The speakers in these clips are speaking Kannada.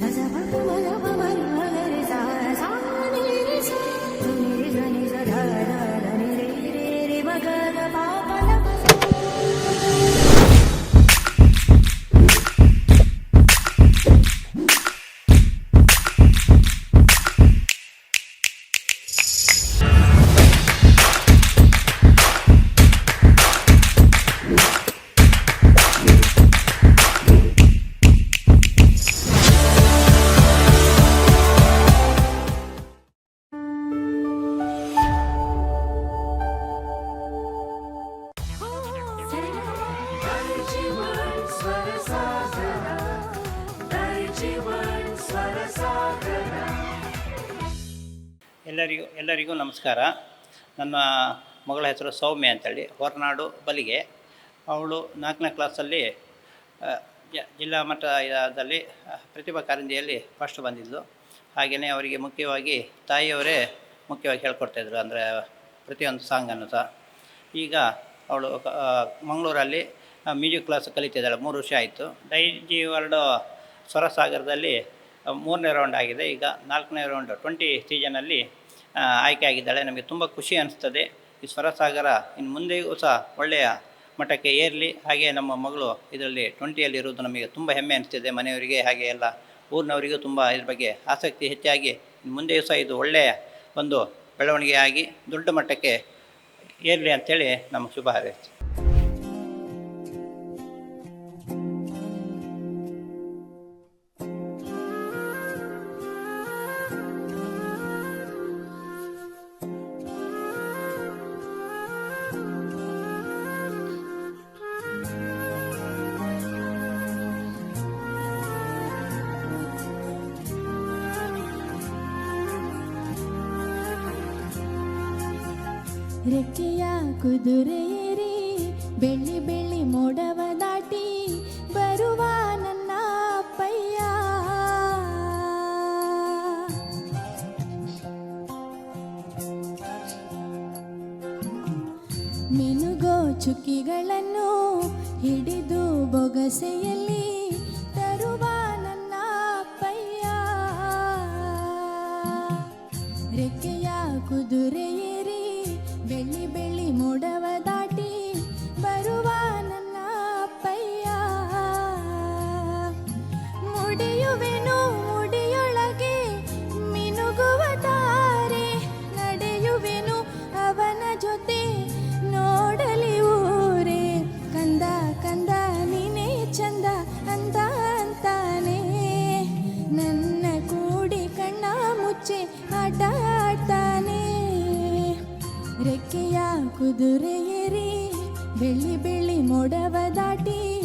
Cause I'm a mother, mother, mother, mother, mother, mother, ಎಲ್ಲರಿಗೂ ಎಲ್ಲರಿಗೂ ನಮಸ್ಕಾರ. ನನ್ನ ಮಗಳ ಹೆಸರು ಸೌಮ್ಯ ಅಂತೇಳಿ, ಹೊರನಾಡು ಬಲಿಗೆ. ಅವಳು ನಾಲ್ಕನೇ ಕ್ಲಾಸಲ್ಲಿ ಜಿಲ್ಲಾ ಮಟ್ಟದಲ್ಲಿ ಪ್ರತಿಭಾ ಕಾರಂಜಿಯಲ್ಲಿ ಫಸ್ಟ್ ಬಂದಿದ್ಲು ಹಾಗೆಯೇ ಅವರಿಗೆ ಮುಖ್ಯವಾಗಿ ತಾಯಿಯವರೇ ಮುಖ್ಯವಾಗಿ ಹೇಳ್ಕೊಡ್ತಾಯಿದ್ರು ಅಂದರೆ ಪ್ರತಿಯೊಂದು ಸಾಂಗನ್ನು ಸಹ. ಈಗ ಅವಳು ಮಂಗಳೂರಲ್ಲಿ ಮ್ಯೂಸಿಕ್ ಕ್ಲಾಸ್ ಕಲಿತಿದ್ದಾಳೆ, ಮೂರು ವರ್ಷ ಆಯಿತು. ಡೈ ಜಿ ವರ್ಲ್ಡ್ ಸ್ವರಸಾಗರದಲ್ಲಿ ಮೂರನೇ ರೌಂಡ್ ಆಗಿದೆ. ಈಗ ನಾಲ್ಕನೇ ರೌಂಡ್ ಟ್ವೆಂಟಿ ಸೀಸನಲ್ಲಿ ಆಯ್ಕೆ ಆಗಿದ್ದಾಳೆ. ನಮಗೆ ತುಂಬ ಖುಷಿ ಅನಿಸ್ತದೆ. ಈ ಸ್ವರಸಾಗರ ಇನ್ನು ಮುಂದೆಯೂ ಸಹ ಒಳ್ಳೆಯ ಮಟ್ಟಕ್ಕೆ ಏರಲಿ. ಹಾಗೆ ನಮ್ಮ ಮಗಳು ಇದರಲ್ಲಿ ಟ್ವೆಂಟಿಯಲ್ಲಿ ಇರುವುದು ನಮಗೆ ತುಂಬ ಹೆಮ್ಮೆ ಅನಿಸ್ತಿದೆ. ಮನೆಯವರಿಗೆ ಹಾಗೆ ಎಲ್ಲ ಊರಿನವರಿಗೂ ತುಂಬ ಇದ್ರ ಬಗ್ಗೆ ಆಸಕ್ತಿ ಹೆಚ್ಚಾಗಿ ಇನ್ನು ಮುಂದೆಯೂ ಸಹ ಇದು ಒಳ್ಳೆಯ ಒಂದು ಬೆಳವಣಿಗೆ ಆಗಿ ದೊಡ್ಡ ಮಟ್ಟಕ್ಕೆ ಏರಲಿ ಅಂಥೇಳಿ ನಮ್ಮ ಶುಭ ಹಾರೈಸ್ತೀವಿ ರೆಕ್ಕೆಯ ಕುದುರೆಯೇರಿ ಬೆಳ್ಳಿ ಬೆಳ್ಳಿ ಮೋಡವ ದಾಟಿ ಬರುವ ನನ್ನ ಅಪ್ಪಯ್ಯ. ಮಿನುಗೋ ಚುಕ್ಕಿಗಳನ್ನು ಹಿಡಿದು ಬೊಗಸೆಯಲ್ಲಿ ಮುಡಿಯುವೆನು ಮುಡಿಯೊಳಗೆ ಮಿನುಗುವ ತಾರೆ. ನಡೆಯುವೆನು ಅವನ ಜೊತೆ ನೋಡಲಿ ಊರೇ. ಕಂದ ಕಂದ, ನೀನೇ ಚಂದ ಅಂತ ನನ್ನ ಕೂಡಿ ಕಣ್ಣ ಮುಚ್ಚೆ ಆಟ ಆಡ್ತಾನೆ. ರೆಕ್ಕೆಯ ಕುದುರೆ ಏರಿ, ಬೆಳ್ಳಿ ಬೆಳ್ಳಿ ಮೋಡವ ದಾಟಿ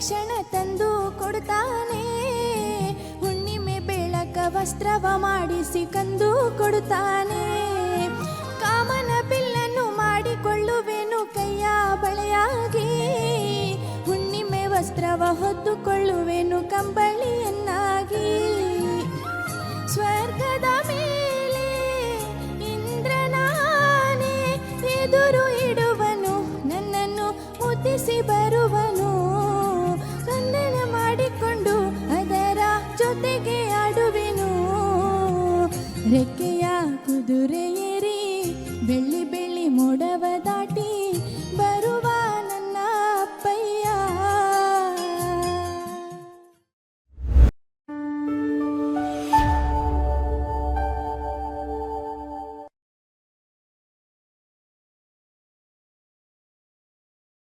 ತಕ್ಷಣ ತಂದು ಕೊಡುತ್ತಾನೆ. ಹುಣ್ಣಿಮೆ ಬೆಳಕ ವಸ್ತ್ರವ ಮಾಡಿಸಿ ಕಂದು ಕೊಡುತ್ತಾನೆ. ಕಾಮನ ಬಿಲ್ಲನ್ನು ಮಾಡಿಕೊಳ್ಳುವೆನು ಕೈಯ ಬಳೆಯಾಗಿ. ಹುಣ್ಣಿಮೆ ವಸ್ತ್ರವ ಹೊತ್ತುಕೊಳ್ಳುವೆನು ಕಂಬಳಿಯನ್ನಾಗಿ. ಸ್ವರ್ಗದ ಮೇಲೆ